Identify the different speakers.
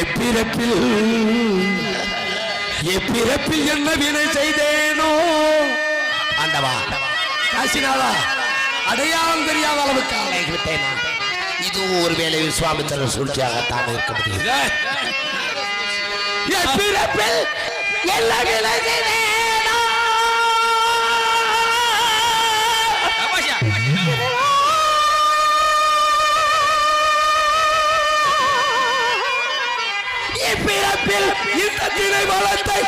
Speaker 1: எப்பிறப்பில் எப்பிறப்பில் என்ன வினை செய்தேனோ ஆண்டவா காசிநாதா அடையாளம் தெரியாத அளவுக்கு ஆளாகி விட்டேனா
Speaker 2: இது ஒருவேளை விஸ்வாமித்திரர் சூழ்ச்சியாகத்தான் இருக்க முடியும்
Speaker 1: எப்பிறப்பில் என்ன வினை செய்தேன் இப்பிறப்பில் இந்த திரை வளத்தை